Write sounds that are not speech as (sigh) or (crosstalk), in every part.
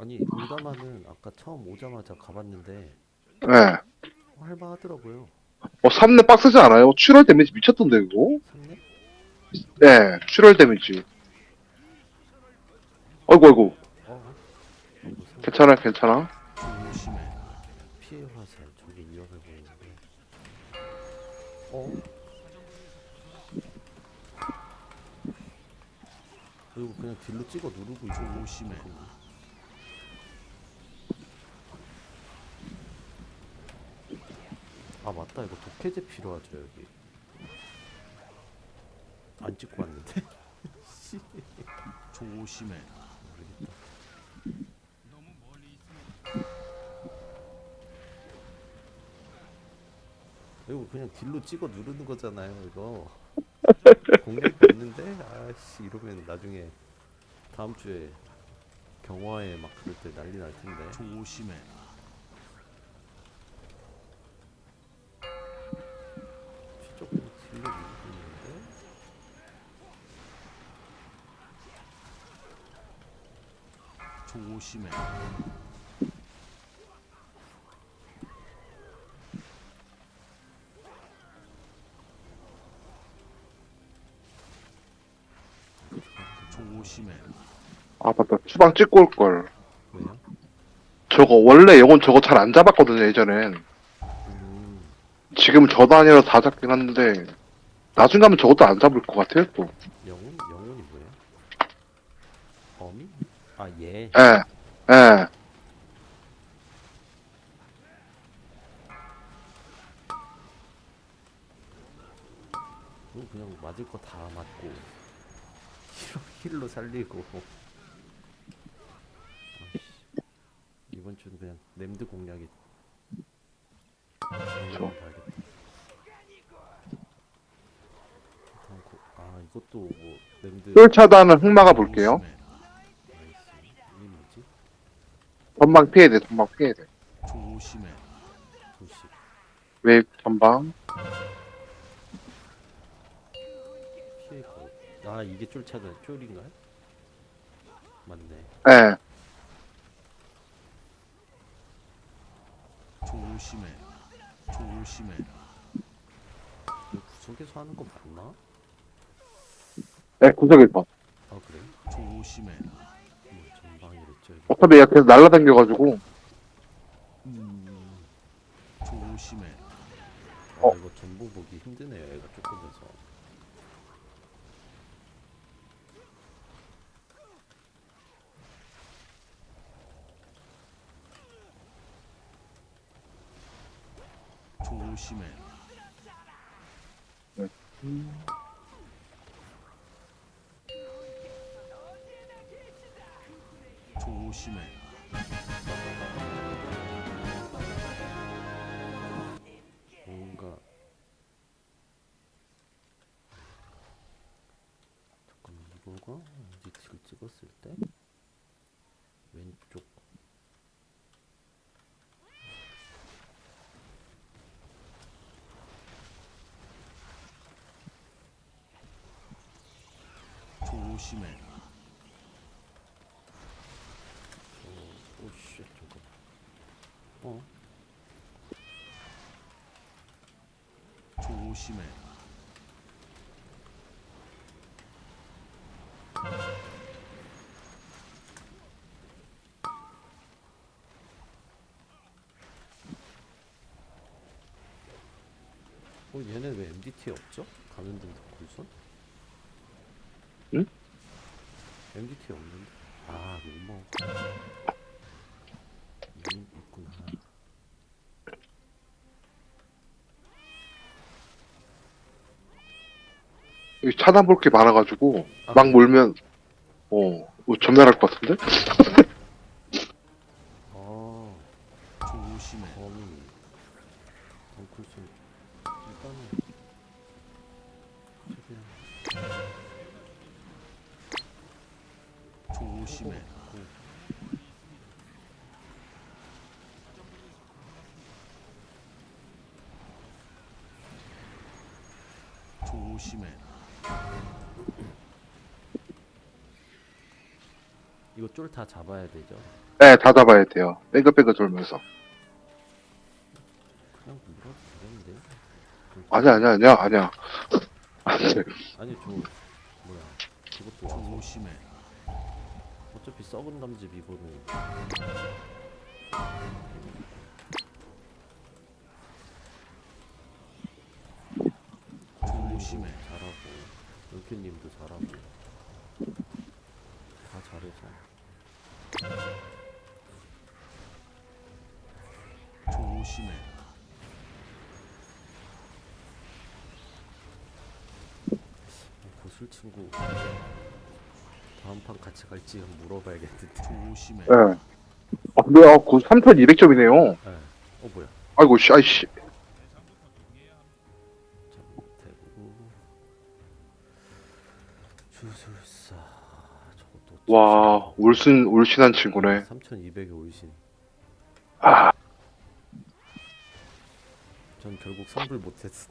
아니 울다마는 아까 처음 오자마자 가봤는데 예. 할만하더라고요. 어, 3렙 빡세지 않아요? 출혈 데미지 미쳤던데, 그거? 3렙? 예, 출혈 데미지. 어이구, 어이구. 어? 이거 상- 괜찮아, 괜찮아. 피해 화살 저기 위험해 보이는데. 어? 그리고 그냥 딜로 찍어 누르고 있어. 조심해. 아 맞다 이거 독해제 필요하죠 여기. 안 찍고 왔는데. 조심해. 모르겠다. 이거 그냥 딜로 찍어 누르는 거잖아요, 이거. 공략이 있는데, 아씨 이러면 나중에 다음 주에 경화에 막 그럴 때 난리 날 텐데. 조심해. 조심해. 조심해. 아, 맞다. 추방 찍고 올걸. 왜요? 저거, 원래 영혼 저거 잘 안 잡았거든요, 예전엔. 음, 지금 저 단위로 다 잡긴 한데, 나중 가면 저것도 안 잡을 것 같아요, 또. 영혼 영혼이 뭐예요? 어미? 아 얘. 예, 예. 이거 그냥 맞을 거 다 맞고 힐로, 힐로 살리고 아이씨, 이번 주는 그냥 냄드 공략이 고- 아 이것도 뭐 냄드 쫄 차단은 흑마가 볼게요. 조심해. 나이스. 이게 뭐지? 전방 피해야 돼, 전방 피해야 돼. 조심해. 도시 왜 전방? 피해 거. 아 이게 쫄차단 쫄인가요? 맞네. 예. 조심해. 조심해. 이거 구석에서 하는 거 맞나? 예, 구석 1번. 아 그래? 조심해. 얘가 계속 날라다녀가지고, 음. 조심해. 아, 어. 이거 전부 보기 힘드네요. 얘가 조금해서. 조심해. 조심해. 뭔가 잠깐만 이거가 어디를 찍었을 때 왼쪽 조심해. 어, 오씨 잠깐 어 조심해. 어, 얘네 왜 MDT 없죠? 가면등 굴손? 응? MDT 없는데? 아, 로머. 이 있구나. 여기 차단 볼 게 많아가지고, 아, 막 몰면, 어, 뭐 전멸할 것 같은데? (laughs) 아. 범위. 일단은. 최대한. 조심해. 조심해. 이거 쫄 다 잡아야 되죠? 네, 다 잡아야 돼요. 뺑글뺑글 돌면서. 그냥 물어도 되겠는데? 아니야, 아니야, 아니야, 아니야. 아니, (laughs) 아니 저 뭐야 이것도 와서 조심해. 어차피 썩은 감집 이거는 조심해. 은큐님도 잘하고 다 잘해서 조심해. 고술 친구 다음 판 같이 갈지 한번 물어봐야겠는데 조심해. 예. 아, 근데, 아, 그 3200점이네요. 네. 어 뭐야 아이고, 씨, 아이씨. 와, 울신, 울신한 친구네. 3200의 올신 아, 전 결국 (laughs) 성불 못했어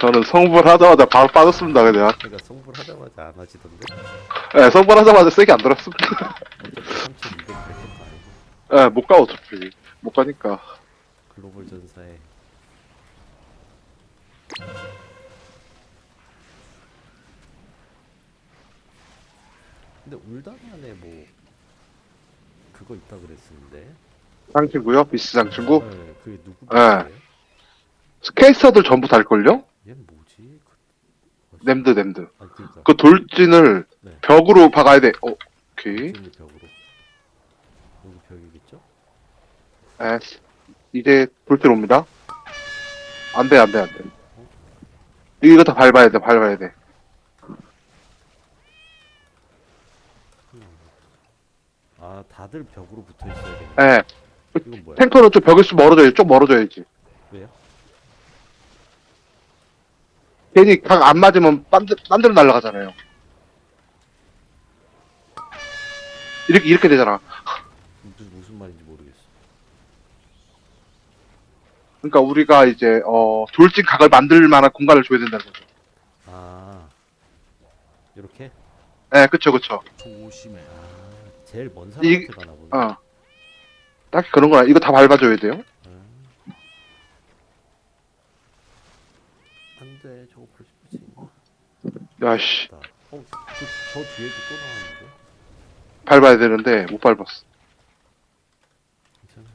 저는 성불하자마자 바로 빠졌습니다, 그냥. 내가 성불하자마자 안 하시던데 예, 성불하자마자 세게 안 들었습니다. 어차피 3200될 것도 아니고 예, 못 가, 어차피. 못 가니까. 글로벌 전사에 근데 울다만에 뭐 그거 있다 그랬었는데 장친구요? 비스 장친구? 네, 그게 누구 네. 스케이터들 전부 달걸요? 얘는 뭐지? 그, 어, 냄드, 냄드. 아 그니까 그 돌진을 네. 벽으로 박아야 돼. 어, 오케이. 그 벽으로 여기 벽이겠죠? 에, 이제 돌진 옵니다. 안 돼, 안 돼, 안 돼. 이거 다 밟아야 돼, 밟아야 돼. 아 다들 벽으로 붙어 에, 이건 뭐야? 탱커는 좀 벽에 좀 멀어져야지, 좀 멀어져야지. 왜요? 괜히 각 안 맞으면 딴, 데, 딴 데로 날아가잖아요. 이렇게, 이렇게 되잖아. 무슨, 무슨 말인지 모르겠어 그러니까 우리가 이제, 어, 돌진 각을 만들 만한 공간을 줘야 된다는 거죠. 아 이렇게? 에, 그쵸, 그쵸. 조심해. 아 제일 먼 이- 사람한테 가나 보네 어. 딱히 그런 거야. 이거 다 밟아줘야 돼요. 아. 안돼 저거 볼수 있나? 야, 씨. 어, 그, 저 뒤에도 또 나왔는데? 밟아야 되는데, 못 밟았어. 괜찮아.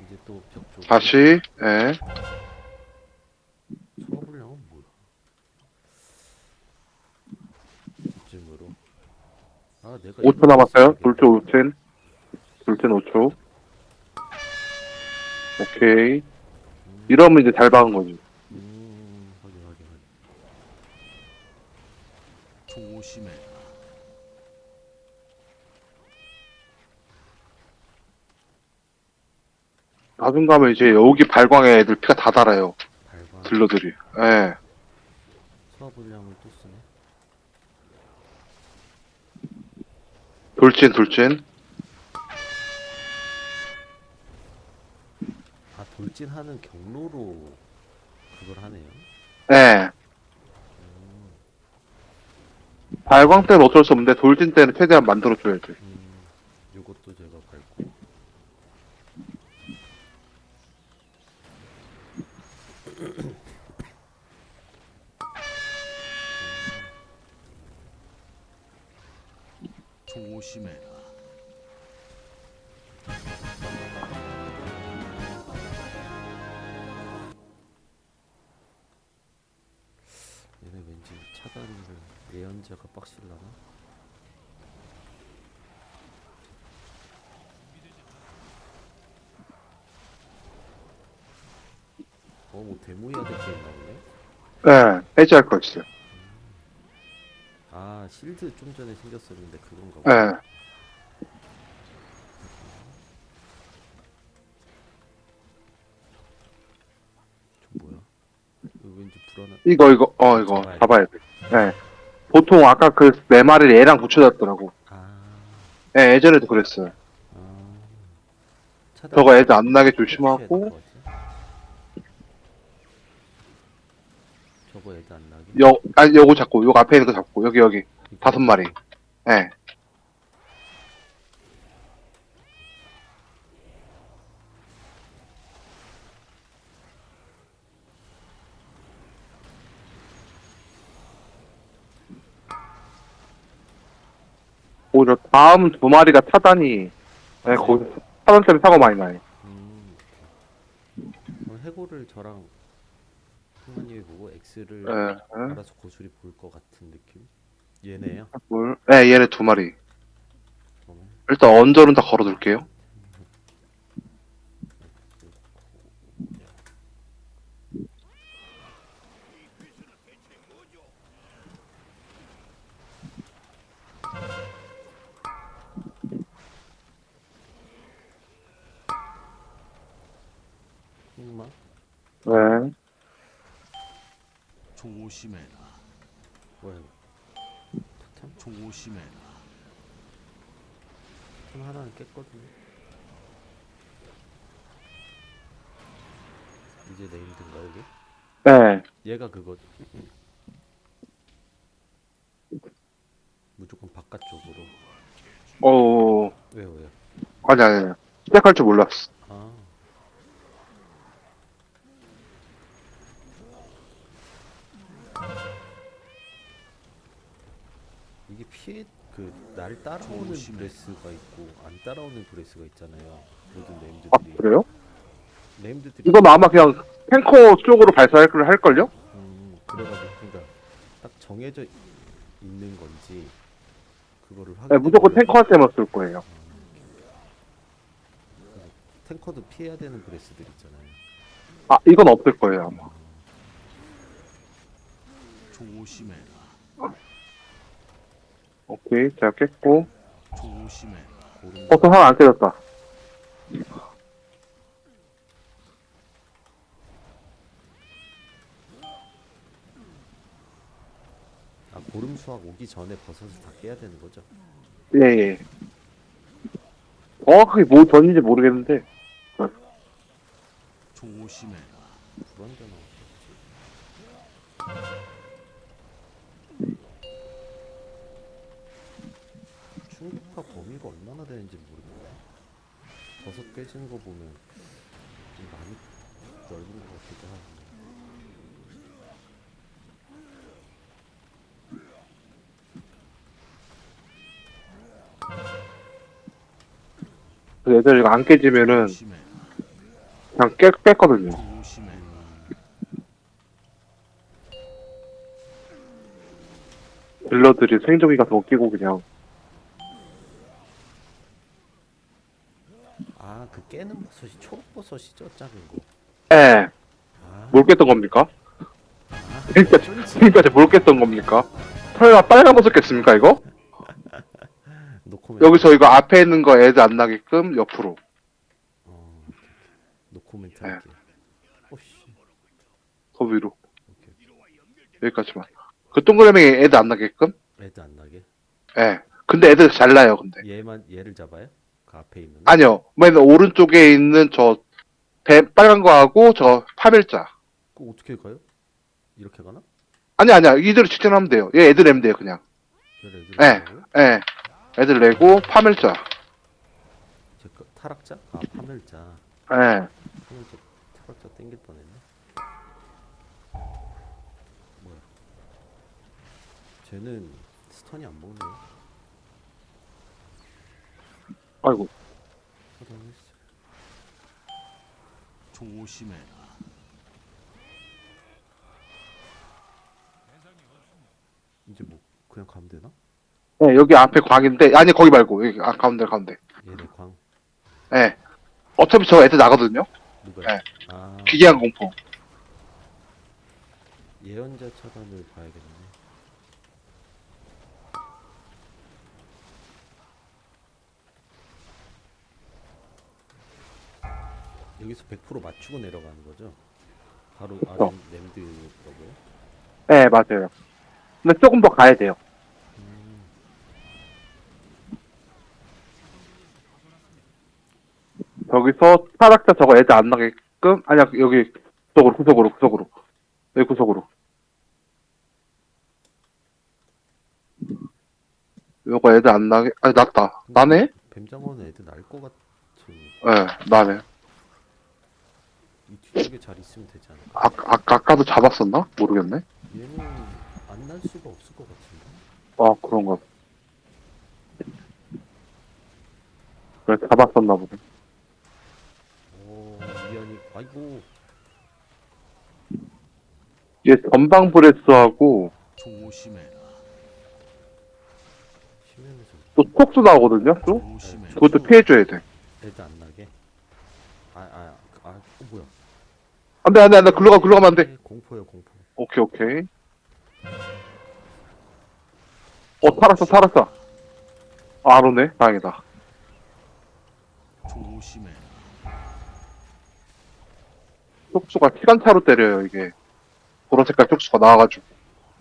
이제 또 벽 쪽. 다시, 에. 소화불량은 뭐야? 이쯤으로. 아, 내가 5초 남았어요. 돌진 5초. 돌진 5초. 오케이. 이러면 이제 잘 박은 거지. 음, 확인, 확인, 확인. 조심해. 나중 가면 이제 여기 발광에 애들 피가 다 달아요. 발광. 딜러들이. 예. 소화불량을 또 쓰네. 돌진, 돌진. 아, 돌진하는 경로로 그걸 하네요. 예. 발광 때는 어쩔 수 없는데 돌진 때는 최대한 만들어줘야 돼. 음, 요것도 제가 밟고. 조심해. 얘네 왠지 차단을 예언자가 빡실라나? 어, 뭐 데모해야 될게 있나 보네? 예. 해지할 거 있어요. 아, 실드 좀 전에 생겼었는데 그건가 보네. 예. 저 뭐야? 이거 왠지 불안한. 이거, 이거, 어, 이거 잡아야 돼. 잡아야 돼. 예. 보통 아까 그 네 마리를 얘랑 붙여놨더라고. 아, 예, 예전에도 그랬어요. 아. 차단- 저거 애들 안 나게 해야 될것 조심하고. 저거 애들 안 여, 아니, 요거 잡고, 요거 앞에 있는 거 잡고, 여기, 여기. 다섯 마리. 예. 오히려 다음 두 마리가 차단이, 예, 거기 차단 때문에 사고 많이 나요. 음. 그럼 해고를 저랑 승관님이 보고 X를 예, 예. 알아서 고수리 볼 것 같은 느낌? 얘네요? 물, 예, 얘네 두 마리. 일단 언저는 다 걸어둘게요. 흑마? 네. 조심해라. 뭐야 토템? 조심해라. 토템 하나는 깼거든요 이제 네임드인가 여기? 네. 얘가 그거죠 무조건 바깥쪽으로 어, 왜요 왜요? 아니, 아니, 아니. 시작할 줄 몰랐어. 피해 그날 따라오는 조심해. 브레스가 있고 안 따라오는 브레스가 있잖아요 모든 아, 네임드들이 그래요? 네임드들이 이건 아마 그냥 탱커 쪽으로 발사할 걸 할걸요? 음, 그래가지고 그러니까 딱 정해져 있는 건지 그거를 확인 네, 무조건 탱커한테만 쓸 거예요. 탱커도 피해야 되는 브레스들 있잖아요 아, 이건 없을 거예요, 아마. 조심해라. 오케이, 제가 깼고. 조심해라. 고른 버튼 하나 안 깨졌다. 아 보름 수학 오기 전에 버섯을 다 깨야 되는 거죠? 예, 예. 정확하게 뭐 전인지 모르겠는데. 조심해라. 불안전하 충격파 범위가 얼마나 되는지 모르겠네 버섯 깨지는 거 보면 좀 많이 넓은 것 같기도 하고 그 애들 이거 안 깨지면은. 그냥 깨. 조심해라. 딜러들이 생존기가 더 끼고 그냥. 아 그 깨는 버섯이 초록버섯이죠 작은 거 예. 아, 뭘 깼던 겁니까? 아 그러니까, 지금까지 뭘 깼던 겁니까? 설마 빨간 버섯 깼습니까, 이거? (laughs) 노코멘트 여기서 이거 앞에 있는 거 애들 안 나게끔 옆으로. 어. 노코멘트 네. 오씨 더 위로. 오케이 여기까지만. 그 동그라미 애들 안 나게끔? 애들 안 나게 예. 근데 애들 잘 나요, 근데. 얘만 얘를 잡아요? 그 앞에 있는 애? 아니요. 맨 오른쪽에 있는 저, 배, 빨간 거하고 저 파멸자. 그거 어떻게 가요? 이렇게 가나? 아니, 아니야. 이대로 직전하면 돼요. 얘 애들 내면 돼요, 그냥. 얘를 애들 네. 예. 애들 내고, 파멸자. 제 거, 타락자? 아 파멸자 예. 파멸자 타락자 땡길 뻔했네 뭐야 쟤는 스턴이 안 먹네요 아이고. 조심해라. 이제 뭐 그냥 가면 되나? 예, 여기 앞에 광인데, 아니, 거기 말고, 여기, 아, 가운데, 가운데. 얘네 광 예. 어차피 저 애들 나거든요? 누가 네. 아 기괴한 공포. 예언자 차단을 봐야겠네 여기서 100% 맞추고 내려가는 거죠? 바로 그렇죠. 아랜드라고요? 네, 맞아요. 근데 조금 더 가야 돼요. 음. 여기서 타락자 저거 애들 안 나게끔 아니야 여기 구석으로 구석으로 구석으로 여기 구석으로 요거 애들 안 나게 아니 났다 나네? 뱀장어는 애들 날 것 같은. 예, 나네. 이 뒤쪽에 잘 있으면 되지 않을까? 아, 아, 아까도 잡았었나? 모르겠네. 얘는 안 날 수가 없을 것 같은데. 아, 그런가. 봐. 그래, 잡았었나 보네. 오 미안이 아이고 얘 전방 브레스하고 조심해라. 심해서 또 톡수 나오거든요, 또? 조심해라. 그것도 피해줘야 돼. 애들 안 나게. 아아아 아, 어, 뭐야? 안 돼, 안 돼, 안 돼. 글로 가, 글로 가면 안 돼. 공포요 공포. 오케이, 오케이. 어, 살았어, 살았어. 아, 안 오네. 다행이다. 조심해라. 톡수가 시간차로 때려요, 이게. 보라 색깔 톡수가 나와가지고.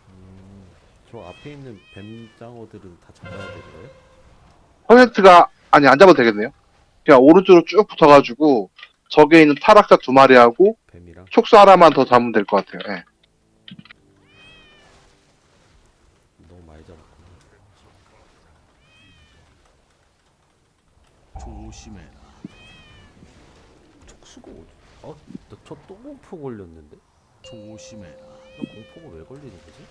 음, 저 앞에 있는 뱀장어들은 다 잡아야 되는 거예요? 퍼센트가, 아니, 안 잡아도 되겠네요. 그냥 오른쪽으로 쭉 붙어가지고, 저기에 있는 타락자 두 마리하고, 뱀이랑 촉수 하나만 더 잡으면 될 것 같아요. 예. 너무 많이 잡았구나. 조심해라. 촉수가 어디? 어? 저또 공포 걸렸는데? 조심해라. 나 공포가 왜 걸리는 거지?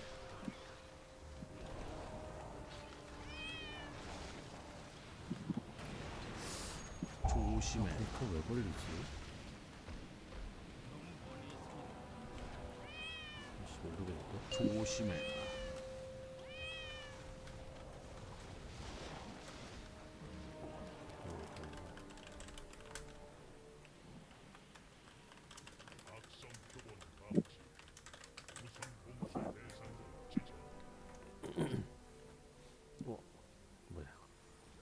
조 심해라. 공포 왜 걸리지? 혹시 모르겠는데? 조심해라.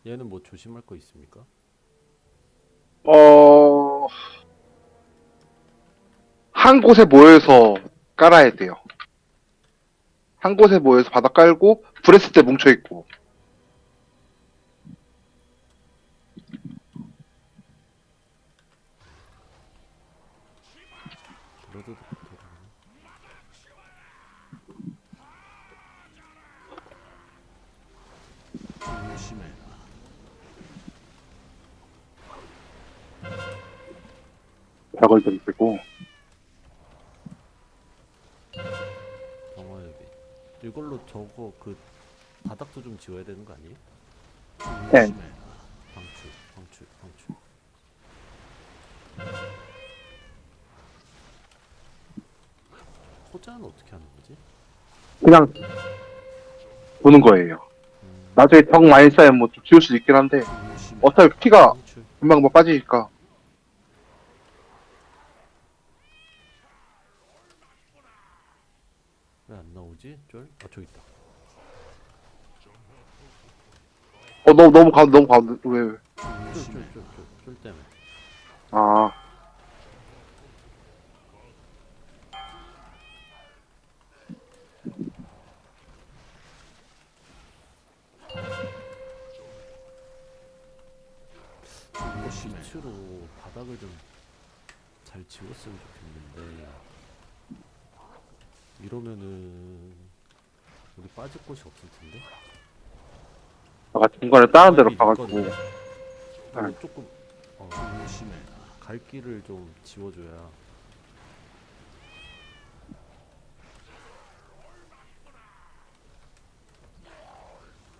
얘는 뭐 조심할 거 있습니까? 어, 한 곳에 모여서 깔아야 돼요. 한 곳에 모여서 바닥 깔고, 브레스 때 뭉쳐있고. 벽을 들고. 경화협이 이걸로 저거 그 바닥도 좀 지워야 되는 거 아니에요? 네. 조심해라. 방출, 방출, 방출. 호자는 어떻게 하는 거지? 그냥, 보는 거예요. 음, 나중에 벽 많이 쌓이면 뭐 좀 지울 수도 있긴 한데. 어차피 피가 방출. 금방 뭐 빠지니까. 왜 안 아 저기 있다. 어, 너무, 너무 가운데, 너무 가운데. 왜, 왜. 쫄, 쫄, 조심해라. 쫄, 쫄, 쫄 때문에. 아, 조심해라. 빛으로 바닥을 좀 잘 지웠으면 좋겠는데 이러면은 우리 빠질 곳이 없을 텐데. 아까 중간에 다른 데로 여기 가가지고. 있거든요. 이거 네. 조금 어. 갈 길을 좀 지워줘야.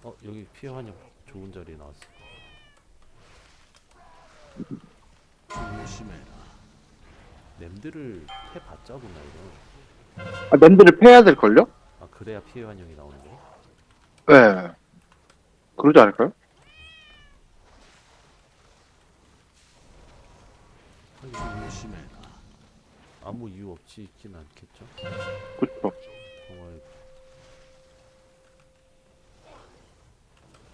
어 여기 피해 환영 좋은 자리 나왔어. 조심해라. 냄들을 해봤자구나 이거. 아, 랜드를 패야 될걸요? 아 그래야 피해 환영이 나오는 거. 네. 그러지 않을까요? 아무 이유 없이 있진 않겠죠. 정말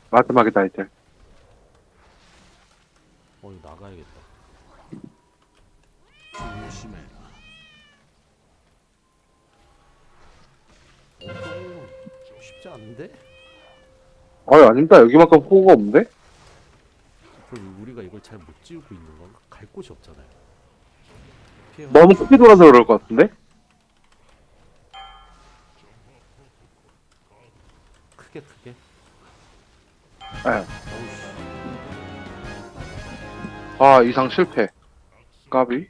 마지막이다, 이제. 어 이거 나가야겠다. 조심해 쉽지 않은데? 아유, 아닙니다. 여기만큼 호구가 없는데? 그럼 우리가 이걸 잘 못 지우고 있는 건가? 갈 곳이 없잖아요. 피해 너무 크게 돌아서 그럴 것 같은데? 크게 크게. 예. 아, 이상 실패. 까비.